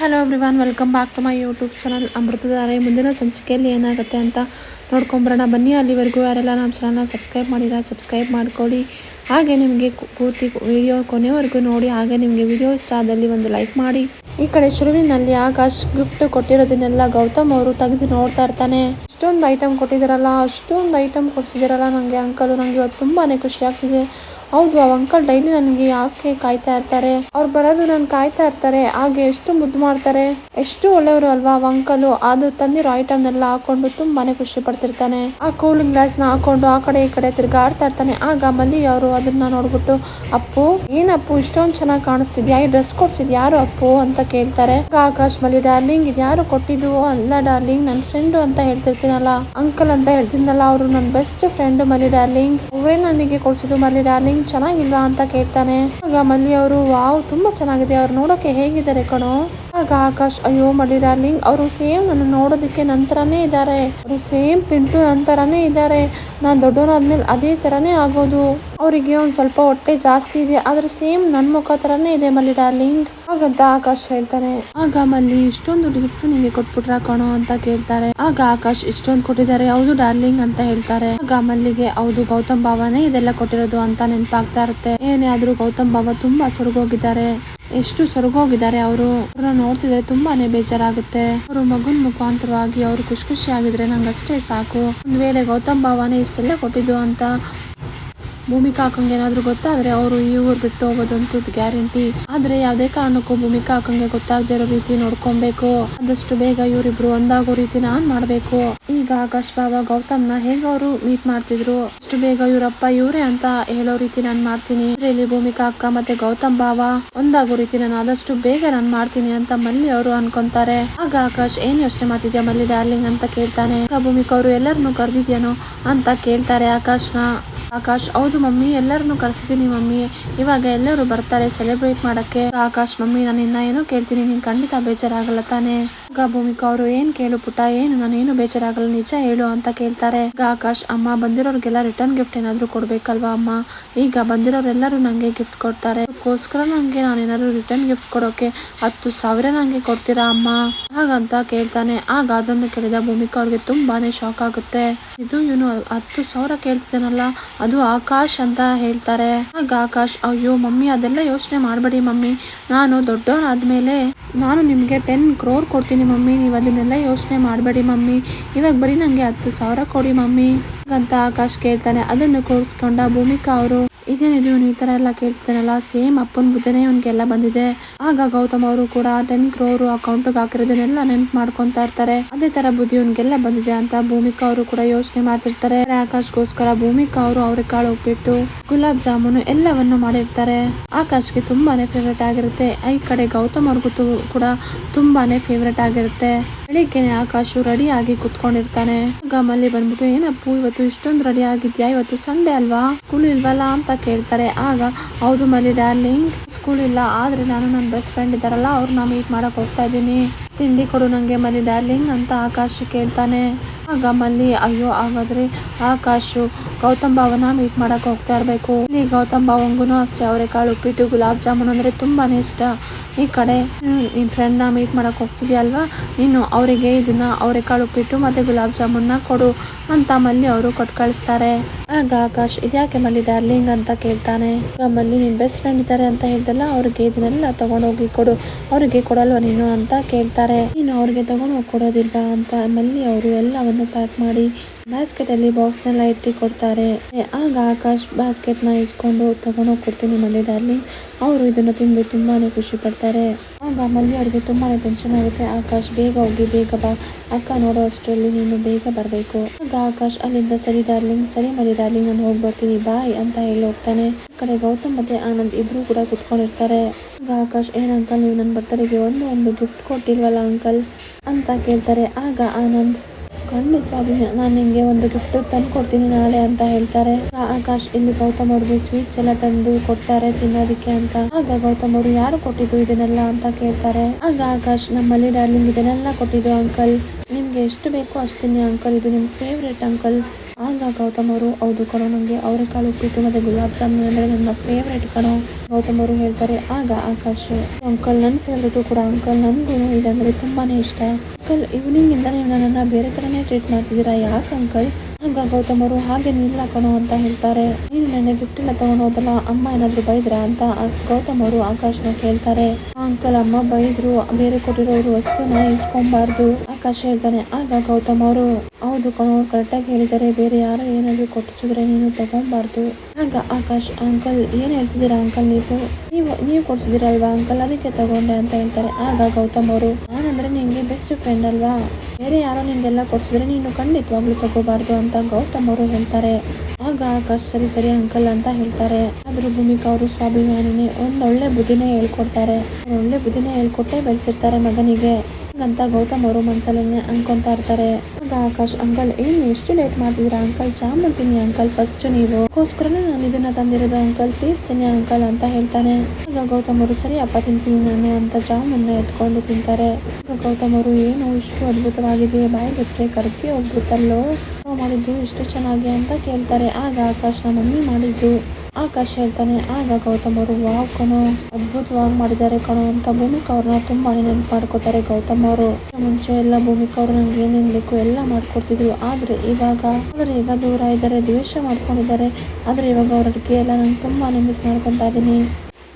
Hello everyone, welcome back to my YouTube channel Amruthadhaare. ಮುಂದಿನ ಸಂಚಿಕೆಯಲ್ಲಿ ಏನಾಗುತ್ತೆ ಅಂತ ನೋಡ್ಕೊಂಬರೋಣ. ಬನ್ನಿ, ಅಲ್ಲಿವರೆಗೂ ಯಾರೆಲ್ಲ ನಮ್ಮ ಚಾನಲ್ನ ಸಬ್ಸ್ಕ್ರೈಬ್ ಮಾಡಿಲ್ಲ, ಸಬ್ಸ್ಕ್ರೈಬ್ ಮಾಡ್ಕೊಳ್ಳಿ. ಹಾಗೆ ನಿಮಗೆ ಪೂರ್ತಿ ವಿಡಿಯೋ ಕೊನೆವರೆಗೂ ನೋಡಿ, ಹಾಗೆ ನಿಮಗೆ ವಿಡಿಯೋ ಇಷ್ಟ ಆದಲ್ಲಿ ಒಂದು ಲೈಕ್ ಮಾಡಿ. ಈ ಕಡೆ ಶುರುವಿನಲ್ಲಿ ಆಕಾಶ್ ಗಿಫ್ಟ್ ಕೊಟ್ಟಿರೋದನ್ನೆಲ್ಲ ಗೌತಮ್ ಅವರು ತೆಗೆದು ನೋಡ್ತಾ ಇರ್ತಾನೆ. ಅಷ್ಟೊಂದು ಐಟಮ್ ಕೊಟ್ಟಿದ್ದಾರಲ್ಲ, ಅಷ್ಟೊಂದು ಐಟಮ್ ಕೊಡಿಸಿದಿರಲ್ಲ ನನಗೆ ಅಂಕಲು ನನಗೆ ಇವತ್ತು ತುಂಬಾ ಖುಷಿ ಆಗ್ತಿದೆ. ಹೌದು ಆ ಅಂಕಲ್ ಡೈಲಿ ನನಗೆ ಯಾಕೆ ಕಾಯ್ತಾ ಇರ್ತಾರೆ? ಅವ್ರು ಬರೋದು ನನ್ ಕಾಯ್ತಾ ಇರ್ತಾರೆ, ಹಾಗೆ ಎಷ್ಟು ಮುದ್ದು ಮಾಡ್ತಾರೆ? ಎಷ್ಟು ಒಳ್ಳೆಯವರು ಅಲ್ವಾ ಆ ಅಂಕಲು ಅದು ತಂದಿರೋ ಐಟಮ್ ಎಲ್ಲ ಹಾಕೊಂಡು ತುಂಬಾನೇ ಖುಷಿ ಪಡ್ತಿರ್ತಾನೆ. ಆ ಕೂಲಿಂಗ್ ಗ್ಲಾಸ್ನ ಹಾಕೊಂಡು ಆ ಕಡೆ ಈ ಕಡೆ ತಿರ್ಗಾಡ್ತಾ ಇರ್ತಾನೆ. ಆಗ ಮಲ್ಲಿ ಅವರು ಅದನ್ನ ನೋಡ್ಬಿಟ್ಟು, ಅಪ್ಪು, ಏನಪ್ಪು ಇಷ್ಟೊಂದು ಚೆನ್ನಾಗಿ ಕಾಣಿಸ್ತಿದ್ಯಾ? ಈ ಡ್ರೆಸ್ ಕೊಡ್ಸಿದ್ ಯಾರು ಅಪ್ಪು? ಅಂತ ಕೇಳ್ತಾರೆ. ಆಕಾಶ್ ಮಲ್ಲಿ, ಡಾರ್ಲಿಂಗ್ ಇದು ಯಾರು ಕೊಟ್ಟಿದ್ದು? ಅಲ್ಲ ಡಾರ್ಲಿಂಗ್ ನನ್ನ ಫ್ರೆಂಡ್ ಅಂತ ಹೇಳ್ತಿರ್ತೀನಲ್ಲ. ಅಂಕಲ್ ಅಂತ ಹೇಳ್ತಿದ್ನಲ್ಲ, ಅವರು ನನ್ನ ಬೆಸ್ಟ್ ಫ್ರೆಂಡ್ ಮಲ್ಲಿ ಡಾರ್ಲಿಂಗ್. ಅವರೇ ನನಗೆ ಕೊಡ್ಸಿದ್ದು ಮಲ್ಲಿ ಡಾರ್ಲಿಂಗ್ ಚೆನ್ನಾಗಿಲ್ವಾ ಅಂತ ಕೇಳ್ತಾನೆ. ಆಗ ಮಲ್ಲಿ ಅವರು ವಾವ್ ತುಂಬಾ ಚೆನ್ನಾಗಿದೆ. ಅವ್ರು ನೋಡೋಕೆ ಹೇಗಿದ್ದಾರೆ ಕಣೋ? ಆಗ ಆಕಾಶ್, ಅಯ್ಯೋ ಮಲ್ಲಿ ಡಾರ್ಲಿಂಗ್ ಅವರು ಸೇಮ್ ನನ್ನ ನೋಡೋದಕ್ಕೆ ನಂತರನೇ ಇದ್ದಾರೆ. ಅವರು ಸೇಮ್ ಪಿಂಟು ನಂತರನೇ ಇದ್ದಾರೆ. ನಾನು ದೊಡ್ಡವನಾದ್ಮೇಲೆ ಅದೇ ತರನೇ ಆಗೋದು. ಅವರಿಗೆ ಒಂದ್ ಸ್ವಲ್ಪ ಹೊಟ್ಟೆ ಜಾಸ್ತಿ ಇದೆ, ಆದ್ರೆ ಸೇಮ್ ನನ್ ಮುಖ ತರನೇ ಇದೆ ಮಲ್ಲಿ ಡಾರ್ಲಿಂಗ್ ಹಾಗಂತ ಆಕಾಶ್ ಹೇಳ್ತಾನೆ. ಆಗ ಮಲ್ಲಿ, ಇಷ್ಟೊಂದು ಗಿಫ್ಟ್ ನಿಂಗೆ ಕೊಟ್ಬಿಟ್ರ ಕಣೋ? ಅಂತ ಕೇಳ್ತಾರೆ. ಆಗ ಆಕಾಶ್, ಇಷ್ಟೊಂದು ಕೊಟ್ಟಿದ್ದಾರೆ. ಹೌದು ಡಾರ್ಲಿಂಗ್ ಅಂತ ಹೇಳ್ತಾರೆ. ಆಗ ಮಲ್ಲಿಗೆ, ಹೌದು, ಗೌತಮ್ ಬಾಬಾನೇ ಇದೆಲ್ಲ ಕೊಟ್ಟಿರೋದು ಅಂತ ನೆನಪಾಗ್ತಾ ಇರುತ್ತೆ. ಏನೇ ಆದ್ರೂ ಗೌತಮ್ ಬಾವ ತುಂಬಾ ಸೊರಗೋಗಿದ್ದಾರೆ. ಎಷ್ಟು ಸೊರಗೋಗಿದ್ದಾರೆ ಅವರು? ಅವ್ರನ್ನ ನೋಡ್ತಿದ್ರೆ ತುಂಬಾನೇ ಬೇಜಾರಾಗುತ್ತೆ. ಅವರು ಮಗುನ್ ಮುಖಾಂತರವಾಗಿ ಅವ್ರು ಖುಷಿ ಖುಷಿ ಆಗಿದ್ರೆ ನಂಗಷ್ಟೇ ಸಾಕು. ಒಂದ್ ವೇಳೆ ಗೌತಮ್ ಭಾವನೆ ಇಷ್ಟೆಲ್ಲ ಕೊಟ್ಟಿದ್ದು ಅಂತ ಭೂಮಿಕಾ ಅಕ್ಕಂಗೆ ಏನಾದ್ರು ಗೊತ್ತಾದ್ರೆ ಅವರು ಈ ಊರು ಬಿಟ್ಟು ಹೋಗೋದಂತೂ ಗ್ಯಾರಂಟಿ. ಆದ್ರೆ ಯಾವ್ದೇ ಕಾರಣಕ್ಕೂ ಭೂಮಿಕಾ ಅಕ್ಕಂಗೆ ಗೊತ್ತಾಗದೇ ಇರೋ ರೀತಿ ನೋಡ್ಕೊಬೇಕು. ಆದಷ್ಟು ಬೇಗ ಇವರಿಬ್ರು ಒಂದಾಗೋ ರೀತಿ ನಾನ್ ಮಾಡ್ಬೇಕು. ಈಗ ಆಕಾಶ್ ಬಾಬಾ, ಗೌತಮ್ನ ಹೇಗ ಅವರು ಮೀಟ್ ಮಾಡ್ತಿದ್ರು? ಅಷ್ಟು ಬೇಗ ಇವರಪ್ಪ ಇವ್ರೆ ಅಂತ ಹೇಳೋ ರೀತಿ ನಾನ್ ಮಾಡ್ತೀನಿ. ಇಲ್ಲಿ ಭೂಮಿಕಾ ಅಕ್ಕ ಮತ್ತೆ ಗೌತಮ್ ಬಾಬಾ ಒಂದಾಗೋ ರೀತಿ ನಾನು ಆದಷ್ಟು ಬೇಗ ನಾನ್ ಮಾಡ್ತೀನಿ ಅಂತ ಮಲ್ಲಿ ಅವರು ಅನ್ಕೊಂತಾರೆ. ಆಗ ಆಕಾಶ್ ಏನ್ ಯೋಚನೆ ಮಾಡ್ತಿದ್ಯಾ ಮಲ್ಲಿ ಡಾರ್ಲಿಂಗ್ ಅಂತ ಕೇಳ್ತಾನೆ. ಭೂಮಿಕಾ ಅವರು ಎಲ್ಲರನ್ನು ಕರೆದಿದ್ಯಾನೋ ಅಂತ ಕೇಳ್ತಾರೆ ಆಕಾಶ್ನ. ಆಕಾಶ್, ಹೌದು ಮಮ್ಮಿ, ಎಲ್ಲರನ್ನು ಕರೆಸಿದ್ದೀನಿ ಮಮ್ಮಿ. ಇವಾಗ ಎಲ್ಲರೂ ಬರ್ತಾರೆ ಸೆಲೆಬ್ರೇಟ್ ಮಾಡಕ್ಕೆ. ಆಕಾಶ್, ಮಮ್ಮಿ, ನಾನು ಇನ್ನ ಏನೋ ಕೇಳ್ತೀನಿ. ನೀನ್ ಖಂಡಿತ ಬೇಜಾರಾಗಲ್ಲ ತಾನೇ? ಆಗ ಭೂಮಿಕಾ ಅವರು ಏನ್ ಕೇಳು ಪುಟ್ಟ, ಏನು? ನಾನು ಏನು ಬೇಜಾರಾಗಲ್ಲ, ನಿಜ ಹೇಳು ಅಂತ ಕೇಳ್ತಾರೆ. ಗ ಆಕಾಶ್, ಅಮ್ಮ ಬಂದಿರೋರ್ಗೆಲ್ಲ ರಿಟರ್ನ್ ಗಿಫ್ಟ್ ಏನಾದ್ರು ಕೊಡ್ಬೇಕಲ್ವಾ ಅಮ್ಮ? ಈಗ ಬಂದಿರೋರೆಲ್ಲರೂ ನಂಗೆ ಗಿಫ್ಟ್ ಕೊಡ್ತಾರೆ. ಅದಕ್ಕೋಸ್ಕರ ನಂಗೆ ನಾನೇನಾದ್ರು ರಿಟರ್ನ್ ಗಿಫ್ಟ್ ಕೊಡೋಕೆ ಹತ್ತು ಸಾವಿರ ನಂಗೆ ಕೊಡ್ತೀರಾ ಅಮ್ಮ? ಹಾಗಂತ ಕೇಳ್ತಾನೆ. ಆಗ ಅದನ್ನು ಕೇಳಿದ ಭೂಮಿಕಾ ಅವ್ರಿಗೆ ತುಂಬಾನೇ ಶಾಕ್ ಆಗುತ್ತೆ. ಇದು ಇವನು ಹತ್ತು ಸಾವಿರ ಕೇಳ್ತಿದ್ದಾನಲ್ಲ, ಅದು ಆಕಾಶ್ ಅಂತ ಹೇಳ್ತಾರೆ. ಆಗ ಆಕಾಶ್, ಅಯ್ಯೋ ಮಮ್ಮಿ, ಅದೆಲ್ಲ ಯೋಚನೆ ಮಾಡಬೇಡಿ ಮಮ್ಮಿ. ನಾನು ದೊಡ್ಡವನಾದ್ಮೇಲೆ ನಾನು ನಿಮ್ಗೆ ಟೆನ್ ಕ್ರೋರ್ ಕೊಡ್ತೀನಿ ಮಮ್ಮಿ ನೀವು ಅದನ್ನೆಲ್ಲ ಯೋಚನೆ ಮಾಡಬೇಡಿ ಮಮ್ಮಿ. ಇವಾಗ ಬರೀ ನನಗೆ ಹತ್ತು ಸಾವಿರ ಕೊಡಿ ಮಮ್ಮಿ. ಅಂತ ಆಕಾಶ್ ಕೇಳ್ತಾನೆ, ಅದನ್ನು ಕೂರಿಸ್ಕೊಂಡ ಭೂಮಿಕಾ ಅವರು. ಇದೇನಿದು ಇವನು ಈ ಥರ ಎಲ್ಲ ಕೇಳ್ತಾನಲ್ಲ ಸೇಮ್ ಅಪ್ಪನ ಬುದ್ಧನೇ ಇವನಿಗೆಲ್ಲ ಬಂದಿದೆ. ಆಗ ಗೌತಮ್ ಅವರು ಕೂಡ ಟೆನ್ ಕ್ರೋರು ಅಕೌಂಟ್ಗೆ ಹಾಕಿರೋದನ್ನೆಲ್ಲ ನೆನ್ಪು ಮಾಡ್ಕೊಂತಾ ಇರ್ತಾರೆ. ಅದೇ ತರ ಬುದ್ಧಿ ಇವನಿಗೆಲ್ಲ ಬಂದಿದೆ ಅಂತ ಭೂಮಿಕಾ ಅವರು ಕೂಡ ಯೋಚನೆ ಮಾಡ್ತಿರ್ತಾರೆ. ಆಕಾಶ್ಗೋಸ್ಕರ ಭೂಮಿಕಾ ಅವರು ಅವ್ರೆಕಾಳು ಉಪ್ಪಿಟ್ಟು, ಗುಲಾಬ್ ಜಾಮೂನು ಎಲ್ಲವನ್ನು ಮಾಡಿರ್ತಾರೆ. ಆಕಾಶ್ಗೆ ತುಂಬಾನೇ ಫೇವ್ರೆಟ್ ಆಗಿರುತ್ತೆ. ಈ ಕಡೆ ಗೌತಮ್ ಅವ್ರಿಗೂ ಕೂಡ ತುಂಬಾನೇ ಫೇವ್ರೆಟ್ ಆಗಿರುತ್ತೆ. ಬೆಳಿಗ್ಗೆನೆ ಆಕಾಶು ರೆಡಿ ಆಗಿ ಕುತ್ಕೊಂಡಿರ್ತಾನೆ. ಗಮಲ್ಲಿ ಮಲ್ಲಿ ಬಂದ್ಬಿಟ್ಟು, ಏನಪ್ಪು, ಇವತ್ತು ಇಷ್ಟೊಂದು ರೆಡಿ ಆಗಿದ್ಯಾ ಇವತ್ತು ಸಂಡೇ ಅಲ್ವಾ? ಸ್ಕೂಲ್ ಇಲ್ವಲ್ಲ? ಅಂತ ಕೇಳ್ತಾರೆ. ಆಗ, ಹೌದು ಮಲ್ಲಿ ಡಾರ್ಲಿಂಗ್, ಸ್ಕೂಲ್ ಇಲ್ಲ. ಆದ್ರೆ ನಾನು ನನ್ನ ಬೆಸ್ಟ್ ಫ್ರೆಂಡ್ ಇದ್ದಾರಲ್ಲ, ಅವ್ರನ್ನ ಮೀಟ್ ಮಾಡಕ್ ಹೋಗ್ತಾ ಇದ್ದೀನಿ. ತಿಂಡಿ ಕೊಡು ನಂಗೆ ಮಲ್ಲಿ ಡಾರ್ಲಿಂಗ್, ಅಂತ ಆಕಾಶ್ ಕೇಳ್ತಾನೆ. ಆಗ ಮಲ್ಲಿ, ಅಯ್ಯೋ, ಹಾಗಾದ್ರೆ ಆಕಾಶು ಗೌತಮ್ ಭಾವನ ಮೀಟ್ ಮಾಡಕ್ ಹೋಗ್ತಾ ಇರ್ಬೇಕು. ಇಲ್ಲಿ ಗೌತಮ್ ಭಾವಂಗೂ ಅಷ್ಟೇ ಅವರೆಕಾಳು ಉಪ್ಪಿಟ್ಟು ಗುಲಾಬ್ ಜಾಮೂನ್ ಅಂದ್ರೆ ತುಂಬಾನೇ ಇಷ್ಟ. ಈ ಕಡೆ ನಿನ್ ಫ್ರೆಂಡ್ನ ಮೀಟ್ ಮಾಡಕ್ ಹೋಗ್ತಿದ್ಯಾ ಅಲ್ವಾ? ನೀನು ಅವರಿಗೆ ಇದನ್ನ ಅವರೆಕಾಳು ಉಪ್ಪಿಟ್ಟು ಮತ್ತೆ ಗುಲಾಬ್ ಜಾಮೂನ್ನ ಕೊಡು ಅಂತ ಮಲ್ಲಿ ಅವರು ಕೊಟ್ಟು ಕಳಿಸ್ತಾರೆ. ಆಗ ಆಕಾಶ್, ಇದ್ಯಾಕೆ ಮಲ್ಲಿ ಡಾರ್ಲಿಂಗ್ ಅಂತ ಕೇಳ್ತಾನೆ. ಮಲ್ಲಿ, ನಿನ್ ಬೆಸ್ಟ್ ಫ್ರೆಂಡ್ ಇದ್ದಾರೆ ಅಂತ ಹೇಳ್ದಲ್ಲ, ಅವ್ರಿಗೆ ಇದನ್ನೆಲ್ಲ ತಗೊಂಡೋಗಿ ಕೊಡು. ಅವ್ರಿಗೆ ಕೊಡಲ್ವಾ ನೀನು? ಅಂತ ಕೇಳ್ತಾರೆ. ನೀನು ಅವ್ರಿಗೆ ತಗೊಂಡೋಗಿ ಕೊಡೋದಿಲ್ಲ ಅಂತ ಮಲ್ಲಿ ಅವರು ಎಲ್ಲವನ್ನು ಪ್ಯಾಕ್ ಮಾಡಿ ಬ್ಯಾಸ್ಕೆಟ್ ಅಲ್ಲಿ ಬಾಕ್ಸ್ ನೆಲ್ಲ ಇಟ್ಟಿ ಕೊಡ್ತಾರೆ. ಆಗ ಆಕಾಶ್ ಬಾಸ್ಕೆಟ್ನ ಇಸ್ಕೊಂಡು ತಗೊಂಡು ಕೊಡ್ತೀನಿ ಮಲ್ಲಿ ಡಾರ್ಲಿಂಗ್. ಅವರು ಇದನ್ನು ತಿಂದು ತುಂಬಾನೇ ಖುಷಿ ಪಡ್ತಾರೆ. ಆಗ ಮಲ್ಲಿ ಅವ್ರಿಗೆ ತುಂಬಾನೇ ಟೆನ್ಷನ್ ಆಗುತ್ತೆ. ಆಕಾಶ್, ಬೇಗ ಹೋಗಿ, ಬೇಗ ಬಾ. ಅಕ್ಕ ನೋಡೋ ಅಷ್ಟರಲ್ಲಿ ನೀನು ಬೇಗ ಬರಬೇಕು. ಆಗ ಆಕಾಶ್, ಅಲ್ಲಿಂದ ಸರಿ ಡಾರ್ಲಿಂಗ್, ಸರಿ ಮಲ್ಲಿ ಡಾರ್ಲಿಂಗ್, ನಾನು ಹೋಗಿ ಬರ್ತೀನಿ, ಬಾಯ್ ಅಂತ ಹೇಳಿ ಹೋಗ್ತಾನೆ. ಈ ಕಡೆ ಗೌತಮ್ ಮತ್ತೆ ಆನಂದ್ ಇಬ್ರು ಕೂಡ ಕುತ್ಕೊಂಡಿರ್ತಾರೆ. ಆಗ ಆಕಾಶ್, ಏನ್ ಅಂಕಲ್ ನೀವು ನನ್ನ ಬರ್ತಡೆಗೆ ಒಂದು ಒಂದು ಗಿಫ್ಟ್ ಕೊಟ್ಟಿಲ್ವಲ್ಲ ಅಂಕಲ್ ಅಂತ ಕೇಳ್ತಾರೆ. ಆಗ ಆನಂದ್ ಖಂಡಿತವಾಗ್ಲೂ ನಾನು ನಿಂಗೆ ಒಂದು ಗಿಫ್ಟ್ ತಂದು ಕೊಡ್ತೀನಿ ನಾಳೆ ಅಂತ ಹೇಳ್ತಾರೆ. ಆಕಾಶ್ ಇಲ್ಲಿ ಗೌತಮ್ ಅವ್ರಿಗೆ ಸ್ವೀಟ್ಸ್ ಎಲ್ಲ ತಂದು ಕೊಡ್ತಾರೆ ತಿನ್ನೋದಕ್ಕೆ ಅಂತ. ಆಗ ಗೌತಮ್ ಅವರು ಯಾರು ಕೊಟ್ಟಿದ್ದು ಇದನ್ನೆಲ್ಲ ಅಂತ ಕೇಳ್ತಾರೆ. ಆಗ ಆಕಾಶ್, ನಮ್ಮಲ್ಲಿ ಡಾರ್ಲಿಂಗ್ ಇದನ್ನೆಲ್ಲ ಕೊಟ್ಟಿದ್ದು ಅಂಕಲ್ ನಿಮ್ಗೆ ಎಷ್ಟು ಬೇಕೋ ಅಷ್ಟು ತಿನ್ನಿ ಅಂಕಲ್ ಇದು ನಿಮ್ ಫೇವ್ರೆಟ್ ಅಂಕಲ್ ಆಗ ಗೌತಮ್ ಅವರು, ಹೌದು ಕಣೋ ನನಗೆ ಅವರೆಕಾಳು ಉಪ್ಪಿಟ್ಟು ಮತ್ತು ಗುಲಾಬ್ ಜಾಮೂನ್ ಅಂದರೆ ನನ್ನ ಫೇವ್ರೇಟ್ ಕಣೋ, ಗೌತಮ್ ಅವರು ಹೇಳ್ತಾರೆ. ಆಗ ಆಕಾಶ್, ಅಂಕಲ್ ನನ್ನ ಫೇವ್ರೇಟು ಕೂಡ ಅಂಕಲ್ ನನಗೂ ಇದಂದರೆ ತುಂಬಾ ಇಷ್ಟ. ಅಂಕಲ್ ಈವ್ನಿಂಗಿಂದ ನೀವು ನನ್ನ ಬೇರೆ ತರನೇ ಟ್ರೀಟ್ ಮಾಡ್ತಿದ್ದೀರಾ? ಯಾಕೆ ಅಂಕಲ್? ಆಗ ಗೌತಮ್ ಅವರು ಹಾಗೆ ನಿಲ್ಲ ಕಣೋ, ಅಂತ ಹೇಳ್ತಾರೆ. ನೀನು ನನ್ನ ಗಿಫ್ಟ್ ಎಲ್ಲ ತಗೊಂಡೋದಲ್ಲ ಅಮ್ಮ ಏನಾದ್ರು ಬೈದ್ರಾ? ಅಂತ ಗೌತಮ್ ಅವರು ಆಕಾಶ್ನ ಕೇಳ್ತಾರೆ. ಅಂಕಲ್, ಅಮ್ಮ ಬೈದ್ರು, ಬೇರೆ ಕೊಟ್ಟಿರೋ ವಸ್ತುನ ಇಸ್ಕೊಂಬಾರ್ದು. ಆಕಾಶ್ ಹೇಳ್ತಾನೆ, ಆಗ ಗೌತಮ್ ಅವರು, ಹೌದು ಕಣೋ ಅವ್ರು ಕರೆಕ್ಟಾಗಿ ಹೇಳಿದ್ದಾರೆ, ಬೇರೆ ಯಾರೋ ಏನಾದ್ರು ಕೊಟ್ಟಿಸಿದ್ರೆ ನೀನು ತಗೊಂಬಾರ್ದು. ಆಗ ಆಕಾಶ್, ಅಂಕಲ್, ಏನು ಹೇಳ್ತಿದ್ದೀರಾ ಅಂಕಲ್ ನೀವು? ನೀವು ನೀವು ಕೊಡ್ಸಿದಿರಲ್ವಾ ಅಂಕಲ್? ಅದಕ್ಕೆ ತಗೊಂಡೆ ಅಂತ ಹೇಳ್ತಾರೆ. ಆಗ ಗೌತಮ್ ಅವರು, ನಾನಂದ್ರೆ ನಿಂಗೆ ಬೆಸ್ಟ್ ಫ್ರೆಂಡ್ ಅಲ್ವಾ? ಬೇರೆ ಯಾರೋ ನಿಂಗೆಲ್ಲ ಕೊಡ್ಸಿದ್ರೆ ನೀನು ಖಂಡಿತವಾಗ್ಲೂ ತಗೋಬಾರ್ದು ಅಂತ ಗೌತಮ್ ಅವರು ಹೇಳ್ತಾರೆ. ಆಗ ಆಕಾಶ್, ಸರಿ ಸರಿ ಅಂಕಲ್ ಅಂತ ಹೇಳ್ತಾರೆ. ಆದ್ರೂ ಭೂಮಿಕಾ ಅವರು ಸ್ವಾಭಿಮಾನಿನೇ ಒಂದೊಳ್ಳೆ ಬುದ್ಧಿನೇ ಹೇಳ್ಕೊಡ್ತಾರೆ. ಒಳ್ಳೆ ಬುದ್ಧಿನೇ ಹೇಳ್ಕೊಟ್ಟೆ ಬೆಳೆಸಿರ್ತಾರೆ ಮಗನಿಗೆ. ಅಂತ ಗೌತಮ್ ಅವರು ಮನ್ಸಲ್ಲೇ ಅನ್ಕೊಂತ ಇರ್ತಾರೆ. ಆಕಾಶ್? ಅಂಕಲ್, ಏನ್ ಎಷ್ಟು ಲೇಟ್ ಮಾಡ್ತಿದ್ದೀರಾ ಅಂಕಲ್, ಚಾ ಮಾಡ್ತೀನಿ ಅಂಕಲ್ ಫಸ್ಟ್ ನೀವು. ಅದಕ್ಕೋಸ್ಕರನೇ ನಾನು ಇದನ್ನ ತಂದಿರೋದು ಅಂಕಲ್ ಪ್ಲೀಸ್ ತಿನ್ನಿ ಅಂಕಲ್ ಅಂತ ಹೇಳ್ತಾನೆ. ಈಗ ಗೌತಮ್ ಅವರು, ಸರಿ, ಅಪ್ಪ, ತಿಂತೀನಿ ನಾನು ಅಂತ ಜಾಮೂನ್ನ ಎತ್ಕೊಂಡು ತಿಂತಾರೆ. ಗೌತಮ್ ಅವರು, ಏನು, ಇಷ್ಟು ಅದ್ಭುತವಾಗಿದೆ ಬಾಯಿಗೆ ಕರ್ಕಿ ಹೋಗ್ಬಿಟ್ಟಲ್ಲೋ? ಮಾಡಿದ್ದು ಇಷ್ಟು ಚೆನ್ನಾಗಿ ಅಂತ ಕೇಳ್ತಾರೆ. ಆಗ ಆಕಾಶ್ ನಮ್ಮ ಮಮ್ಮಿ ಮಾಡಿದ್ದು. ಆಕಾಶ್ ಹೇಳ್ತಾನೆ, ಆಗ ಗೌತಮ್ ಅವರು, ವಾವ್ ಕಣೋ, ಅದ್ಭುತವಾಗಿ ಮಾಡಿದ್ದಾರೆ ಕಣೋ ಅಂತ ಭೂಮಿಕಾ ಅವ್ರನ್ನ ತುಂಬಾನೇ ನೆನಪು ಮಾಡ್ಕೋತಾರೆ ಗೌತಮ್ ಅವರು. ಮುಂಚೆ ಎಲ್ಲ ಭೂಮಿಕಾ ಅವ್ರು ನಂಗೆ ಏನೇನ್ ಬೇಕು ಎಲ್ಲ ಮಾಡ್ಕೊಡ್ತಿದ್ರು. ಆದ್ರೆ ಇವಾಗ ಆದ್ರೆ ಈಗ ದೂರ ಇದ್ದಾರೆ, ದ್ವೇಷ ಮಾಡ್ಕೊಂಡಿದ್ದಾರೆ. ಆದ್ರೆ ಇವಾಗ ಅವ್ರ ಅಡುಗೆ ಎಲ್ಲ ನಂಗೆ ತುಂಬಾನೇ ಮಿಸ್ ಮಾಡ್ಕೊತಾ ಇದ್ದೀನಿ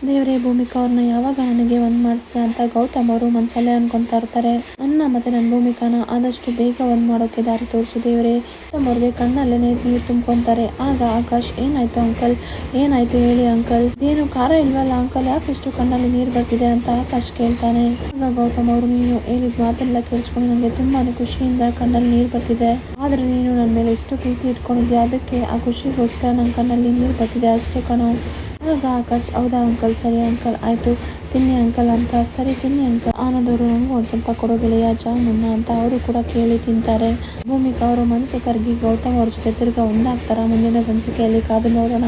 ದೇವರೇ ಭೂಮಿಕಾ ಅವ್ರನ್ನ ಯಾವಾಗ ನನಗೆ ಒಂದ್ ಮಾಡಿಸ್ತೀಯ ಅಂತ ಗೌತಮ್ ಅವರು ಮನಸಲ್ಲೇ ಅನ್ಕೊಂತಾ ಇರ್ತಾರೆ ನನ್ನ ಮತ್ತೆ ನನ್ನ ಭೂಮಿಕಾನ ಆದಷ್ಟು ಬೇಗ ಒಂದ್ ಮಾಡೋಕೆ ದಾರಿ ತೋರಿಸು ದೇವರೇ. ಗೌತಮ್ ಅವ್ರಿಗೆ ಕಣ್ಣಲ್ಲೇ ನೀರು ತುಂಬ್ಕೊಂತಾರೆ. ಆಗ ಆಕಾಶ್, ಏನಾಯ್ತು ಅಂಕಲ್? ಏನಾಯ್ತು ಹೇಳಿ ಅಂಕಲ್? ಏನು ಖಾರ ಇಲ್ವಲ್ಲ ಅಂಕಲ್? ಯಾಕೆ ಇಷ್ಟು ಕಣ್ಣಲ್ಲಿ ನೀರು ಬರ್ತಿದೆ ಅಂತ ಆಕಾಶ್ ಕೇಳ್ತಾನೆ. ಆಗ ಗೌತಮ್ ಅವರು, ನೀನು ಹೇಳಿದ ಮಾತೆಲ್ಲ ಕೇಳಿಸ್ಕೊಂಡು ನನಗೆ ತುಂಬಾನೇ ಖುಷಿಯಿಂದ ಕಣ್ಣಲ್ಲಿ ನೀರು ಬರ್ತಿದೆ. ಆದ್ರೆ ನೀನು ನನ್ನ ಮೇಲೆ ಎಷ್ಟು ಪ್ರೀತಿ ಇಟ್ಕೊಂಡಿದ್ಯಾ? ಅದಕ್ಕೆ ಆ ಖುಷಿಗೋಸ್ಕರ ನನ್ನ ಕಣ್ಣಲ್ಲಿ ನೀರು ಬರ್ತಿದೆ ಅಷ್ಟೇ ಕಣೋ. ಆಗ ಆಕಾಶ್ ಹೌದಾ ಅಂಕಲ್? ಸರಿ ಅಂಕಲ್, ಆಯ್ತು. ತಿನ್ನಿ ಅಂಕಲ್ ಅಂತ. ಸರಿ ತಿನ್ನಿ ಅಂಕಲ್. ಆನಂದವರು ಒಂದು ಸ್ವಲ್ಪ ಕೊಡೋ ಗೆಳೆಯ ಜಾಮೂನ್ನ ಅಂತ ಅವರು ಕೂಡ ಕೇಳಿ ತಿಂತಾರೆ. ಭೂಮಿಕಾ ಅವರು ಮನಸ್ಸು ಕರ್ಗಿ ಗೌತಮ್ ಅವ್ರ ಜೊತೆ ತಿರ್ಗಾ ಒಂದಾಗ್ತಾರ? ಮುಂದಿನ ಸಂಚಿಕೆಯಲ್ಲಿ ಕಾದು ನೋಡೋಣ.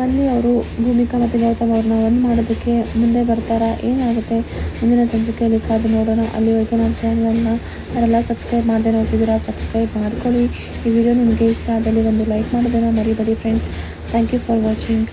ಮಲ್ಲಿ ಅವರು ಭೂಮಿಕಾ ಮತ್ತು ಗೌತಮ್ ಅವ್ರನ್ನ ಒಂದು ಮಾಡೋದಕ್ಕೆ ಮುಂದೆ ಬರ್ತಾರ? ಏನಾಗುತ್ತೆ? ಮುಂದಿನ ಸಂಚಿಕೆಯಲ್ಲಿ ಕಾದು ನೋಡೋಣ. ಅಲ್ಲಿವರೆಗೂ ನಮ್ಮ ಚಾನಲನ್ನು ಅವರೆಲ್ಲ ಸಬ್ಸ್ಕ್ರೈಬ್ ಮಾಡದೆ ನೋಡ್ತಿದ್ದೀರಾ, ಸಬ್ಸ್ಕ್ರೈಬ್ ಮಾಡ್ಕೊಳ್ಳಿ. ಈ ವಿಡಿಯೋ ನಿಮಗೆ ಇಷ್ಟ ಆದಲ್ಲಿ ಒಂದು ಲೈಕ್ ಮಾಡೋದನ್ನು ಮರಿಬೇಡಿ friends thank you for watching